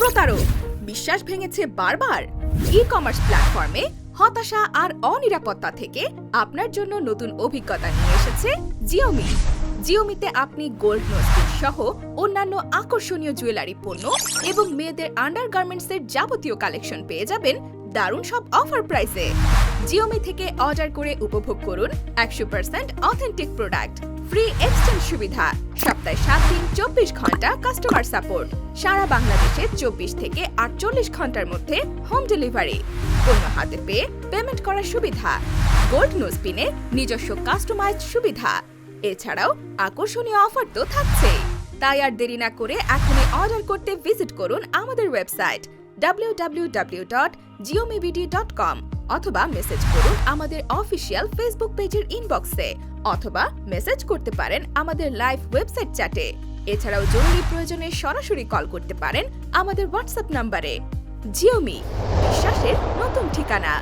প্রতারক। বিশ্বাস ভেঙেছে বারবার। ই কমার্স প্ল্যাটফর্মে হতাশা আর অনিরাপত্তা থেকে আপনার জন্য নতুন অভিজ্ঞতা নিয়ে এসেছে জিওমি জিওমিতে আপনি গোল্ড নোস্টিক সহ অন্যান্য আকর্ষণীয় জুয়েলারি পণ্য এবং মেয়েদের আন্ডার আন্ডারগার্মেন্টসের যাবতীয় কালেকশন পেয়ে যাবেন দারুণ সব অফার প্রাইসে জিওমি থেকে অর্ডার করে উপভোগ করুন একশো percent authentic product free exchange সুবিধা, সপ্তাহে সাত দিন চব্বিশ ঘণ্টা কাস্টমার সাপোর্ট সারা বাংলাদেশে চব্বিশ থেকে আটচল্লিশ ঘণ্টার মধ্যে হোম ডেলিভারি পণ্য হাতে পেয়ে পেমেন্ট করার সুবিধা গোল্ড নোজপিনে নিজস্ব কাস্টমাইজ সুবিধা। এছাড়াও আকর্ষণীয় অফার তো থাকছেই। তাই আর দেরি না করে এখনই অর্ডার করতে ভিজিট করুন আমাদের ওয়েবসাইট www.geomibd.com অথবা মেসেজ করুন আমাদের অফিসিয়াল ফেসবুক পেজের ইনবক্সে অথবা মেসেজ করতে পারেন আমাদের লাইভ ওয়েবসাইট চ্যাটে এছাড়াও জরুরি প্রয়োজনে সরাসরি কল করতে পারেন আমাদের হোয়াটসঅ্যাপ নাম্বারে জিওমি বিশ্বাসের নতুন ঠিকানা।